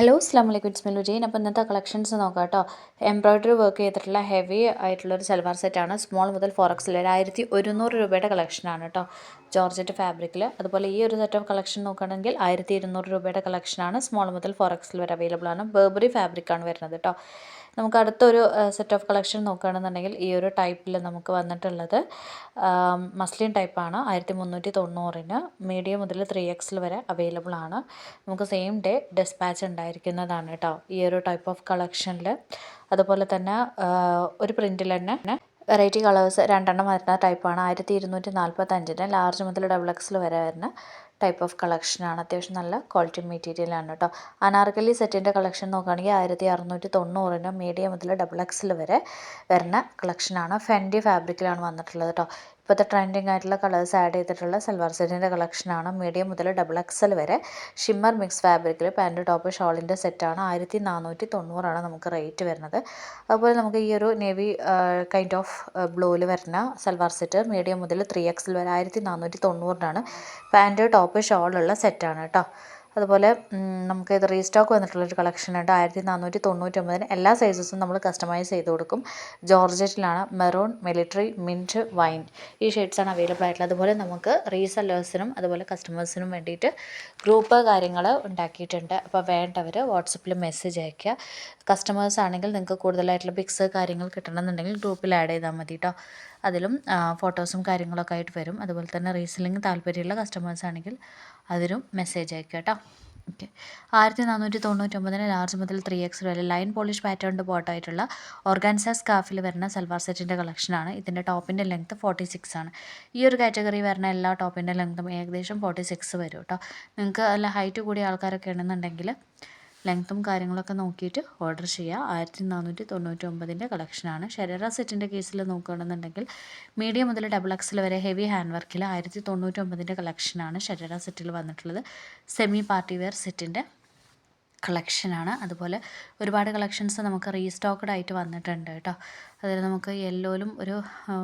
Hello അസ്ലാം വലൈക്കും it's മെലു Jain അപ്പോൾ ഇന്നത്തെ കളക്ഷൻസ് നോക്കാം കേട്ടോ എംബ്രോയ്ഡറി വർക്ക് ചെയ്തിട്ടുള്ള ഹെവി ആയിട്ടുള്ളൊരു സൽവാർ സെറ്റാണ് സ്മോൾ മുതൽ ഫോറക്സിൽ ഒരു ആയിരത്തി ഒരുന്നൂറ് രൂപയുടെ കളക്ഷനാണ് കേട്ടോ ജോർജറ്റ് ഫാബ്രിക്കിൽ അതുപോലെ ഈ ഒരു സെറ്റ് ഓഫ് കളക്ഷൻ നോക്കുകയാണെങ്കിൽ ആയിരത്തി ഇരുന്നൂറ് രൂപയുടെ കളക്ഷനാണ് സ്മോൾ മുതൽ ഫോറക്സിൽ വരെ അവൈലബിൾ ആണ്. ബേബറി ഫാബ്രിക്കാണ് വരുന്നത് കേട്ടോ നമുക്ക് അടുത്തൊരു സെറ്റ് ഓഫ് കളക്ഷൻ നോക്കുകയാണെന്നുണ്ടെങ്കിൽ ഈ ഒരു ടൈപ്പിൽ നമുക്ക് വന്നിട്ടുള്ളത് മസ്ലിൻ ടൈപ്പാണ് ആയിരത്തി മുന്നൂറ്റി തൊണ്ണൂറിന് മീഡിയം മുതൽ ത്രീ എക്സിൽ വരെ അവൈലബിൾ ആണ്. നമുക്ക് സെയിം ഡേ ഡിസ്പാച്ച് ഉണ്ടായിരിക്കുന്നതാണ് കേട്ടോ ഈ ഒരു ടൈപ്പ് ഓഫ് കളക്ഷനിൽ അതുപോലെ തന്നെ ഒരു പ്രിന്റിൽ തന്നെ വെറൈറ്റി കളേഴ്സ് രണ്ടെണ്ണം വരുന്ന ടൈപ്പാണ് ആയിരത്തി ഇരുന്നൂറ്റി നാൽപ്പത്തഞ്ചിന് ലാർജ് മുതൽ ഡബിൾ എക്സിൽ വരെ വരുന്ന ടൈപ്പ് ഓഫ് കളക്ഷനാണ് അത്യാവശ്യം നല്ല ക്വാളിറ്റി മെറ്റീരിയലാണ് കേട്ടോ അനാർക്കലി സെറ്റിന്റെ കളക്ഷൻ നോക്കുകയാണെങ്കിൽ ആയിരത്തി അറുന്നൂറ്റി തൊണ്ണൂറിന് മീഡിയം മുതൽ ഡബിൾ എക്സിൽ വരെ വരുന്ന കളക്ഷനാണ് ഫെൻഡി ഫാബ്രിക്കിലാണ് വന്നിട്ടുള്ളത് കേട്ടോ ഇപ്പോഴത്തെ ട്രെൻഡിങ് ആയിട്ടുള്ള കളേഴ്സ് ആഡ് ചെയ്തിട്ടുള്ള സൽവാർ സെറ്റിന്റെ കളക്ഷനാണ് മീഡിയം മുതൽ ഡബിൾ എക്സൽ വരെ ഷിമ്മർ മിക്സ് ഫാബ്രിക്കിൽ പാന്റ് ടോപ്പ് ഷോളിന്റെ സെറ്റാണ് ആയിരത്തി നാനൂറ്റി തൊണ്ണൂറാണ് നമുക്ക് റേറ്റ് വരുന്നത്. അതുപോലെ നമുക്ക് ഈ ഒരു നേവി കൈൻഡ് ഓഫ് ബ്ലൂവിൽ വരുന്ന സൽവാർ സെറ്റ് മീഡിയം മുതൽ ത്രീ എക്സൽ വരെ ആയിരത്തി നാനൂറ്റി തൊണ്ണൂറിനാണ് പാന്റ് ടോപ്പ് ഷോളുള്ള സെറ്റാണ് കേട്ടോ അതുപോലെ നമുക്ക് ഇത് റീസ്റ്റോക്ക് വന്നിട്ടുള്ളൊരു കളക്ഷൻ ഉണ്ട്. ആയിരത്തി നാനൂറ്റി തൊണ്ണൂറ്റൊമ്പതിന് എല്ലാ സൈസസും നമ്മൾ കസ്റ്റമൈസ് ചെയ്ത് കൊടുക്കും. ജോർജറ്റിലാണ് മെറൂൺ മിലിറ്ററി മിന്റ് വൈൻ. ഈ ഷെയ്ഡ്സാണ് അവൈലബിൾ ആയിട്ടുള്ളത്. അതുപോലെ നമുക്ക് റീസെല്ലേഴ്സിനും അതുപോലെ കസ്റ്റമേഴ്സിനും വേണ്ടിയിട്ട് ഗ്രൂപ്പ് കാര്യങ്ങൾ ഉണ്ടാക്കിയിട്ടുണ്ട്. അപ്പോൾ വേണ്ടവർ വാട്സപ്പിൽ മെസ്സേജ് അയയ്ക്കുക. കസ്റ്റമേഴ്സ് ആണെങ്കിൽ നിങ്ങൾക്ക് കൂടുതലായിട്ടുള്ള പിക്സ് കാര്യങ്ങൾ കിട്ടണമെന്നുണ്ടെങ്കിൽ ഗ്രൂപ്പിൽ ആഡ് ചെയ്താൽ മതി കേട്ടോ അതിലും ഫോട്ടോസും കാര്യങ്ങളൊക്കെ ആയിട്ട് വരും. അതുപോലെ തന്നെ റീസെല്ലിങ് താല്പര്യമുള്ള കസ്റ്റമേഴ്സ് ആണെങ്കിൽ അതിലും മെസ്സേജ് അയക്കുക കേട്ടോ ഓക്കെ. ആയിരത്തി നാനൂറ്റി തൊണ്ണൂറ്റൊമ്പതിന് ലാർജ് മുതൽ ത്രീ എക്സ് വരെ ലൈൻ പോളിഷ് പാറ്റേണിന്റെ ബോട്ടായിട്ടുള്ള ഓർഗാൻസ സ്കാഫിൽ വരുന്ന സൽവാർ സെറ്റിന്റെ കളക്ഷനാണ്. ഇതിന്റെ ടോപ്പിന്റെ ലെങ്ത്ത് ഫോർട്ടി സിക്സ് ആണ്. ഈ ഒരു കാറ്റഗറി വരുന്ന എല്ലാ ടോപ്പിന്റെ ലെങ്ത്തും ഏകദേശം ഫോർട്ടി സിക്സ് വരും കേട്ടോ. നിങ്ങൾക്ക് നല്ല ഹൈറ്റ് കൂടിയ ആൾക്കാരൊക്കെ ഉണ്ടെന്നുണ്ടെങ്കിൽ ലെങ്ത്തും കാര്യങ്ങളൊക്കെ നോക്കിയിട്ട് ഓർഡർ ചെയ്യുക ആയിരത്തി നാനൂറ്റി തൊണ്ണൂറ്റി ഒമ്പതിന്റെ കളക്ഷനാണ്. ഷെരറ സെറ്റിന്റെ കേസിൽ നോക്കുകയാണെന്നുണ്ടെങ്കിൽ മീഡിയം മുതൽ ഡബിൾ എക്സിൽ വരെ ഹെവി ഹാൻഡ് വർക്കിൽ ആയിരത്തി തൊണ്ണൂറ്റി ഒമ്പതിന്റെ കളക്ഷനാണ് ഷെരറ സെറ്റിൽ വന്നിട്ടുള്ളത്. സെമി പാർട്ടി വെയർ സെറ്റിന്റെ കളക്ഷനാണ്. അതുപോലെ ഒരുപാട് കളക്ഷൻസ് നമുക്ക് റീസ്റ്റോക്ക്ഡ് ആയിട്ട് വന്നിട്ടുണ്ട് കേട്ടോ. അതിൽ നമുക്ക് യെല്ലോയിലും ഒരു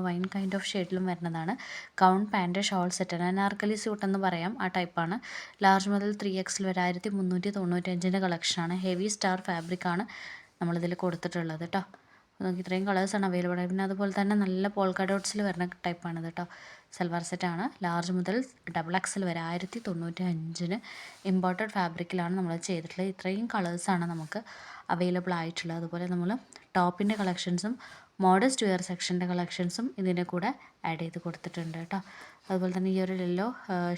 വൈൻ കൈൻഡ് ഓഫ് ഷെയ്ഡിലും വരുന്നതാണ്. Gown pant shawl set anarkali suit എന്ന് പറയാം. ആ ടൈപ്പാണ് ലാർജ് മുതൽ ത്രീ എക്സിൽ വരെ ആയിരത്തി മുന്നൂറ്റി തൊണ്ണൂറ്റഞ്ചിന്റെ കളക്ഷനാണ് ഹെവി സ്റ്റാർ ഫാബ്രിക്കാണ് നമ്മളിതിൽ കൊടുത്തിട്ടുള്ളത് കേട്ടോ. നമുക്ക് ഇത്രയും കളേഴ്സാണ് അവൈലബിൾ പിന്നെ അതുപോലെ തന്നെ നല്ല പോൾക്ക ഡോട്ട്സിൽ വരുന്ന ടൈപ്പാണ് കേട്ടോ സൽവാർ സെറ്റാണ് ലാർജ് മുതൽ ഡബിൾ എക്സൽ വരെ. ആയിരത്തി തൊണ്ണൂറ്റി അഞ്ചിന് ഇമ്പോർട്ടഡ് ഫാബ്രിക്കിലാണ് നമ്മൾ ചെയ്തിട്ടുള്ളത്. ഇത്രയും കളേഴ്സാണ് നമുക്ക് അവൈലബിൾ ആയിട്ടുള്ളത്. അതുപോലെ നമ്മൾ ടോപ്പിന്റെ കളക്ഷൻസും മോഡസ്റ്റ് വെയർ സെക്ഷന്റെ കളക്ഷൻസും ഇതിന്റെ കൂടെ ആഡ് ചെയ്ത് കൊടുത്തിട്ടുണ്ട് കേട്ടോ. അതുപോലെ തന്നെ ഈ ഒരു യെല്ലോ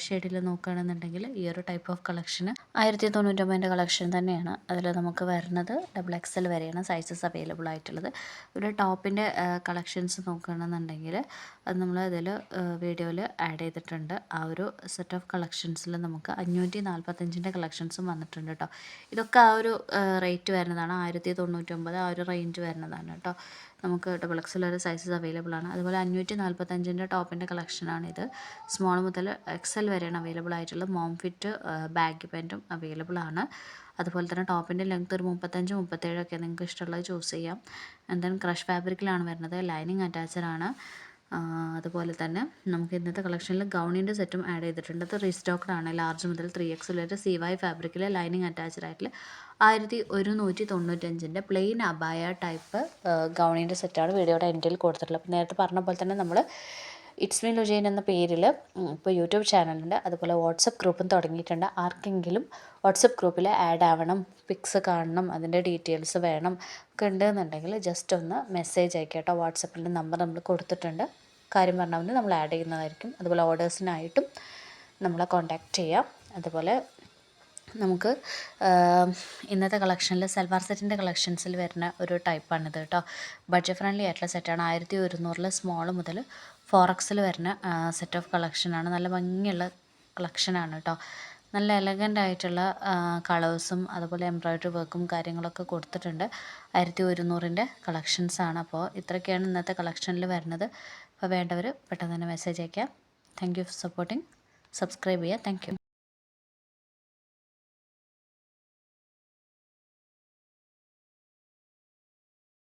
ഷെയ്ഡിൽ നോക്കുകയാണെന്നുണ്ടെങ്കിൽ ഈ ഒരു ടൈപ്പ് ഓഫ് കളക്ഷന് ആയിരത്തി തൊണ്ണൂറ്റൊമ്പതിന്റെ കളക്ഷൻ തന്നെയാണ്. അതിൽ നമുക്ക് വരുന്നത് ഡബിൾ എക്സൽ വരെയാണ് സൈസസ് അവൈലബിൾ ആയിട്ടുള്ളത്. ഒരു ടോപ്പിന്റെ കളക്ഷൻസ് നോക്കുകയാണെന്നുണ്ടെങ്കിൽ അത് നമ്മൾ ഇതിൽ വീഡിയോയിൽ ആഡ് ചെയ്തിട്ടുണ്ട്. ആ ഒരു സെറ്റ് ഓഫ് കളക്ഷൻസിൽ നമുക്ക് അഞ്ഞൂറ്റി നാൽപ്പത്തഞ്ചിന്റെ കളക്ഷൻസും വന്നിട്ടുണ്ട് കേട്ടോ ഇതൊക്കെ ആ ഒരു റേറ്റ് വരുന്നതാണ്. ആയിരത്തി തൊണ്ണൂറ്റൊമ്പത് ആ ഒരു റേഞ്ച് വരുന്നതാണ് കേട്ടോ നമുക്ക് ഡബിൾ എക്സൽ ഒരു സൈസസ് അവൈലബിൾ ആണ്. അതുപോലെ അഞ്ഞൂറ്റി നാൽപ്പത്തഞ്ചിന്റെ ടോപ്പിന്റെ കളക്ഷനാണിത് സ്മോൾ മുതൽ എക്സൽ വരെയാണ് അവൈലബിൾ ആയിട്ടുള്ളത് മോം ഫിറ്റ് ബാഗ് പാന്റും അവൈലബിൾ ആണ്. അതുപോലെ തന്നെ ടോപ്പിന്റെ ലെങ്ത് ഒരു മുപ്പത്തഞ്ച് മുപ്പത്തേഴൊക്കെ നിങ്ങൾക്ക് ഇഷ്ടമുള്ളത് ചൂസ് ചെയ്യാം. ആൻഡ് ദെൻ ക്രഷ് ഫാബ്രിക്കിലാണ് വരുന്നത്. ലൈനിങ് അറ്റാച്ചഡ് ആണ്. അതുപോലെ തന്നെ നമുക്ക് ഇന്നത്തെ കളക്ഷനിൽ ഗൗണിന്റെ സെറ്റും ആഡ് ചെയ്തിട്ടുണ്ട്. അത് റീസ്റ്റോക്ഡ് ആണ്. ലാർജ് മുതൽ ത്രീ എക്സ് വരെ സി വൈ ഫാബ്രിക്കിലെ ലൈനിങ് അറ്റാച്ച്ഡ് ആയിട്ടുള്ള ആയിരത്തി ഒരുന്നൂറ്റി തൊണ്ണൂറ്റഞ്ചിന്റെ പ്ലെയിൻ അബായ ടൈപ്പ് ഗൗണിന്റെ സെറ്റാണ് വീഡിയോയുടെ എൻഡിൽ കൊടുത്തിട്ടുള്ളത്. അപ്പോൾ നേരത്തെ പറഞ്ഞ പോലെ തന്നെ നമ്മൾ ഇറ്റ്സ് മീ ലുജൈൻ എന്ന പേരിൽ ഇപ്പോൾ യൂട്യൂബ് ചാനലുണ്ട് അതുപോലെ വാട്സപ്പ് ഗ്രൂപ്പും തുടങ്ങിയിട്ടുണ്ട്. ആർക്കെങ്കിലും വാട്സപ്പ് ഗ്രൂപ്പിൽ ആഡ് ആവണം പിക്സ് കാണണം അതിന്റെ ഡീറ്റെയിൽസ് വേണം ഒക്കെ ഉണ്ടെന്നുണ്ടെങ്കിൽ ജസ്റ്റ് ഒന്ന് മെസ്സേജ് അയക്കട്ടോ കേട്ടോ വാട്സപ്പിന്റെ നമ്പർ നമ്മൾ കൊടുത്തിട്ടുണ്ട്. കാര്യം പറഞ്ഞാൽ നമ്മൾ ആഡ് ചെയ്യുന്നതായിരിക്കും. അതുപോലെ ഓർഡേഴ്സിനായിട്ടും നമ്മളെ കോൺടാക്റ്റ് ചെയ്യാം. അതുപോലെ നമുക്ക് ഇന്നത്തെ കളക്ഷനിൽ സൽവാർ സെറ്റിന്റെ കളക്ഷൻസിൽ വരുന്ന ഒരു ടൈപ്പാണിത് കേട്ടോ. ബഡ്ജറ്റ് ഫ്രണ്ട്ലി ആയിട്ടുള്ള സെറ്റാണ്. ആയിരത്തി ഒരുന്നൂറിൽ സ്മോൾ മുതൽ ഫോർ എക്സിൽ വരുന്ന സെറ്റ് ഓഫ് കളക്ഷനാണ് നല്ല ഭംഗിയുള്ള കളക്ഷനാണ് കേട്ടോ. നല്ല എലഗന്റ് ആയിട്ടുള്ള കളേഴ്സും അതുപോലെ എംബ്രോയ്ഡറി വർക്കും കാര്യങ്ങളൊക്കെ കൊടുത്തിട്ടുണ്ട്. ആയിരത്തി ഒരുന്നൂറിന്റെ കളക്ഷൻസാണ് അപ്പോൾ ഇത്രയൊക്കെയാണ് ഇന്നത്തെ കളക്ഷനിൽ വരുന്നത്. അപ്പോൾ വേണ്ടവർ പെട്ടെന്ന് തന്നെ മെസ്സേജ് അയക്കാം thank you for supporting subscribe ചെയ്യുക. Thank you